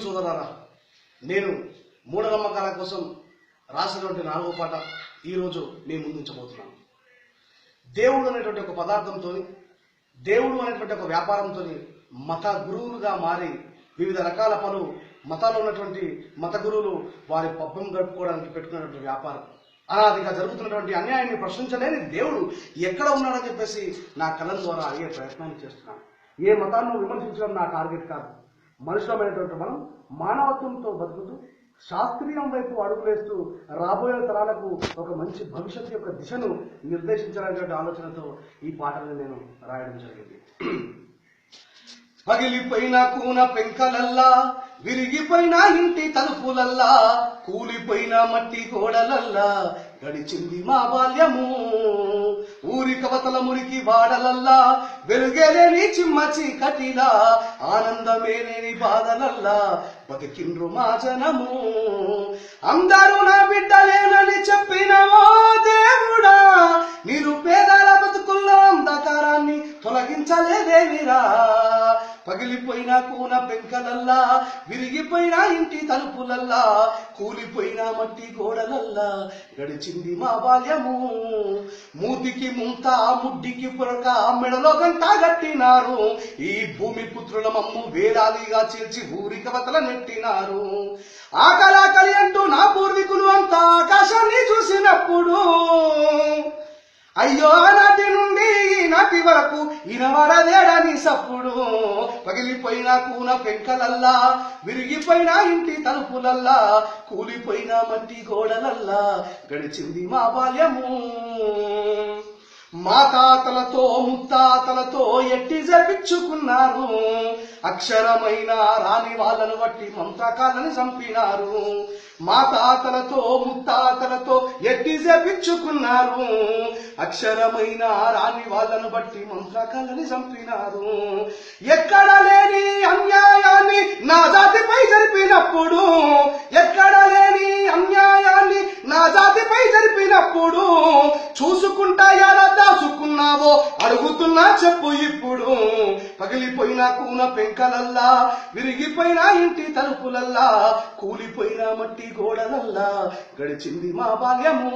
సోదరారా నేను మూఢనమ్మకాల కోసం రాసినటువంటి నాలుగో పాట ఈరోజు మీ ముందుంచబోతున్నాను దేవుడు అనేటువంటి ఒక పదార్థంతో దేవుడు అనేటువంటి ఒక వ్యాపారంతో మత గురువులుగా మారి వివిధ రకాల పలు మతాలు ఉన్నటువంటి మత గురువులు వారి పబ్బం గడుపుకోవడానికి పెట్టుకున్నటువంటి వ్యాపారం. అనాదిగా జరుగుతున్నటువంటి అన్యాయాన్ని ప్రశ్నించలేని దేవుడు ఎక్కడ ఉన్నాడని చెప్పేసి నా కళల ద్వారా అడిగే ప్రయత్నాన్ని చేస్తున్నాను. ఏ మతాన్ని విమర్శించడం నా టార్గెట్ కాదు. మనుషులమైనటువంటి మనం మానవత్వంతో బతుకుతూ శాస్త్రీయం వైపు అడుగులేస్తూ రాబోయే తరాలకు ఒక మంచి భవిష్యత్తు యొక్క దిశను నిర్దేశించాలనేటువంటి ఆలోచనతో ఈ పాటలను నేను రాయడం జరిగింది. పగిలిపోయిన కూన పెంకలల్లా విరిగిపోయిన ఇంటి తలుపులల్లా కూలిపోయిన మట్టి గోడలల్లా గడిచింది మా బాల్యము. ఊరి కవతల మురికి వాడలల్లా వెలుగేలేని చిమ్మ చీకటిలా ఆనందమేలేని బాధలల్లా బతికిండ్రు మా జనము. అందరూ నా బిడ్డలేనని చెప్పినవో పగిలిపోయిన కూన పెంకలల్లా విరిగిపోయిన ఇంటి తలుపులల్లా కూలిపోయిన మట్టి గోడలల్లా. గడిచింది మా బాల్యము మూతికి ముంత ముడ్డికి పురక మెడలో గంట గట్టినారు. ఈ భూమి పుత్రుల మమ్ము వేలాదిగా చీల్చి ఊరి కవతల నెట్టినారు. ఆకలాకలి అంటూ నా పూర్వీకులు అంతా ఆకాశాన్ని చూసినప్పుడు అయ్యో నాటి నుండి నాటి వరకు ఇనవడదేడని సప్పుడు. పగిలిపోయిన కూన పెంకలల్లా విరిగిపోయిన ఇంటి తలుపులల్లా కూలిపోయిన మట్టి గోడలల్లా గడిచింది మా బాల్యము. మా తాతలతో ముత్తాతలతో ఎట్టి జరిపించుకున్నారు. అక్షరమైన రాని వాళ్ళను బట్టి మంత్రకాలను చంపినారు. మా తాతలతో ముత్తాతలతో జపించుకున్నారు. అక్షరమైన రాని వాళ్ళను బట్టి మంత్రకాలని చంపినారు. ఎక్కడ లేని అన్యాయాన్ని నా జాతిపై జరిపినప్పుడు ఎక్కడ లేని అన్యాయాన్ని నా జాతిపై జరిపినప్పుడు చూసుకుంటా ఎలా దాచుకున్నావో అడుగుతున్నా చెప్పు ఇప్పుడు. పగిలిపోయిన కూన పెంకలల్లా విరిగిపోయిన ఇంటి తలుపులల్లా కూలిపోయిన మట్టి గోడలల్లా గడిచింది మా బాల్యము.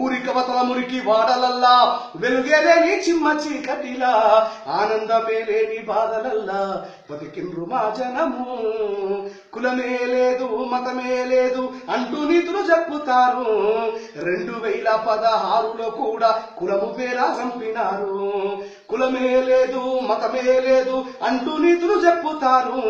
ఊరి కవతల మురికి వాడలల్లా వెలుగేలేని చిమ్మ చీకటిలా ఆనందమే లేని బాధలల్లా బతికిండ్రు మా జనము. కులమే లేదు మతమే లేదు అంటూ నీతులు చెప్పుతారు రెండు వేల పదహారులో కూడా కులము పేరా చంపినారు. కులమే లేదు మతమే లేదు అంటూ నీతులు చెప్పుతారు.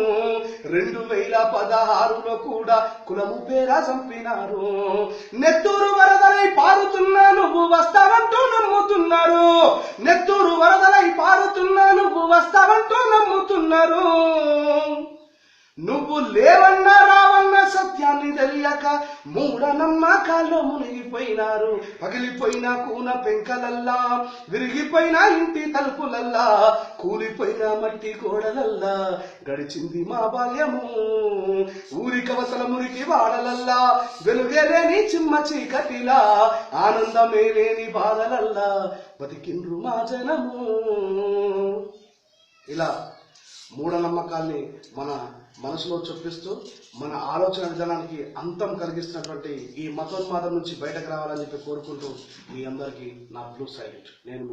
రెండు వేల పదహారులో కూడా కులము పేర చంపినారు. నెత్తూరు వరదలై పారుతున్నా నువ్వు వస్తావంటూ నమ్ముతున్నారు. నెత్తూరు వరదలై పారుతున్నా నువ్వు వస్తావంటూ నమ్ముతున్నారు. నువ్వు లేవన్నా సత్యాన్ని తెలియక మూఢ నమ్మకాల్లో మునిగిపోయినారు. పగిలిపోయిన కూన పెంకలల్లా విరిగిపోయిన ఇంటి తలుపులల్లా కూలిపోయిన మట్టి గోడలల్లా గడిచింది మా బాల్యము. ఊరి కవసల మురికి వాడలల్లా వెలుగేలేని చిమ్మ చీకటిలా ఆనందమే లేని బాధలల్లా బతికిండ్రు మా జనము. ఇలా మూఢనమ్మకాల్ని మన మనసులో చొప్పిస్తూ మన ఆలోచన విధానానికి అంతం కలిగిస్తున్నటువంటి ఈ మతోన్మాదం నుంచి బయటకు రావాలని చెప్పి కోరుకుంటూ మీ అందరికీ నా బ్లూ సైలెంట్. నేను